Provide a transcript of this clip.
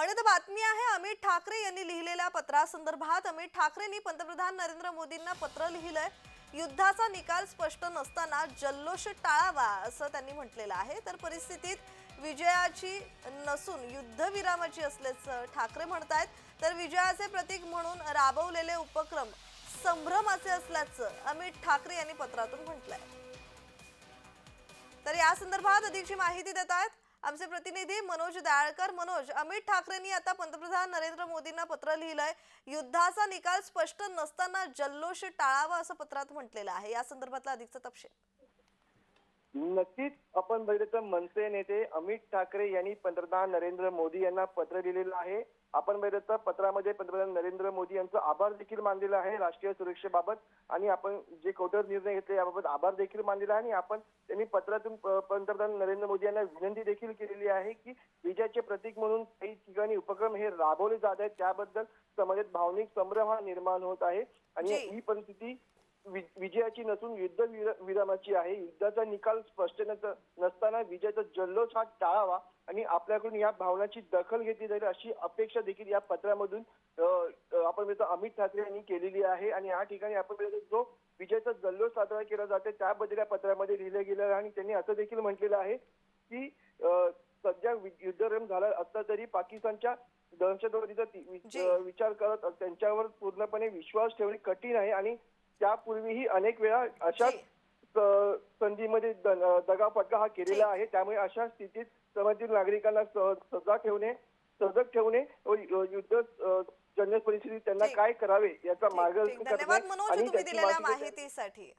आणि आता बातमी आहे अमित ठाकरे यांनी लिहिलेल्या पत्रासंदर्भात. अमित ठाकरेंनी पंतप्रधान नरेंद्र मोदींना पत्र लिहिलंय. युद्धाचा निकाल स्पष्ट नसताना जल्लोष टाळावा असं त्यांनी म्हटलेलं आहे. तर परिस्थितीत विजयाची नसून युद्धविरामाची असल्याचं ठाकरे म्हणतायत. तर विजयाचे प्रतीक म्हणून राबवलेले उपक्रम संभ्रमाचे असल्याचं अमित ठाकरे यांनी पत्रातून म्हटलंय. तर या संदर्भात अधिकची माहिती देत आहेत आमचे प्रतिनिधी मनोज दाळकर. मनोज अमित ठाकरेंनी आता पंतप्रधान नरेंद्र मोदींना पत्र लिहिलंय. युद्धाचा निकाल स्पष्ट नसताना जल्लोष टाळावा असं पत्रात म्हटलेलं आहे. या संदर्भातला अधिकचा तपशील. नक्कीच. आपण बघितलं तर मनसे नेते अमित ठाकरे यांनी पंतप्रधान नरेंद्र मोदी यांना पत्र लिहिलेलं आहे. आपण बघितलं तर पत्रामध्ये पंतप्रधान नरेंद्र मोदी यांचा आभार देखील मानलेला आहे राष्ट्रीय सुरक्षेबाबत. आणि आपण जे कठोर निर्णय घेतले याबाबत आभार देखील मानलेला आहे. आणि आपण त्यांनी पत्रातून पंतप्रधान नरेंद्र मोदी यांना विनंती देखील केलेली आहे की विजयाचे प्रतीक म्हणून काही ठिकाणी उपक्रम हे राबवले जात आहेत. त्याबद्दल समाजात भावनिक संभ्रम हा निर्माण होत आहे. आणि. ही परिस्थिती विजयाची नसून युद्ध विर- विरामाची आहे. युद्धाचा निकाल स्पष्ट नस- नसताना विजयाचा जल्लोष हा टाळावा आणि आपल्याकडून या भावनाची दखल घेतली जाईल अशी अपेक्षा देखील या पत्रामधून आपण अमित ठाकरे यांनी केलेली आहे. आणि या ठिकाणी आपण जो विजयाचा जल्लोष साजरा केला जातो त्याबद्दल या पत्रामध्ये लिहिलं गेलं आहे. आणि त्यांनी असं देखील म्हटलेलं आहे की सध्या युद्धरम झाला असला तरी पाकिस्तानच्या दहशतवादीचा विचार करत त्यांच्यावर पूर्णपणे विश्वास ठेवणे कठीण आहे. आणि त्यापूर्वीही अनेक वेळा अशाच संधीमध्ये दगाफटका हा केलेला आहे. त्यामुळे अशा स्थितीत समाजातील नागरिकांना स- सजग ठेवणे सजग ठेवणे व युद्ध जन्य परिस्थितीत त्यांना. काय करावे याचा मार्गदर्शन करणे आणि. माहितीसाठी.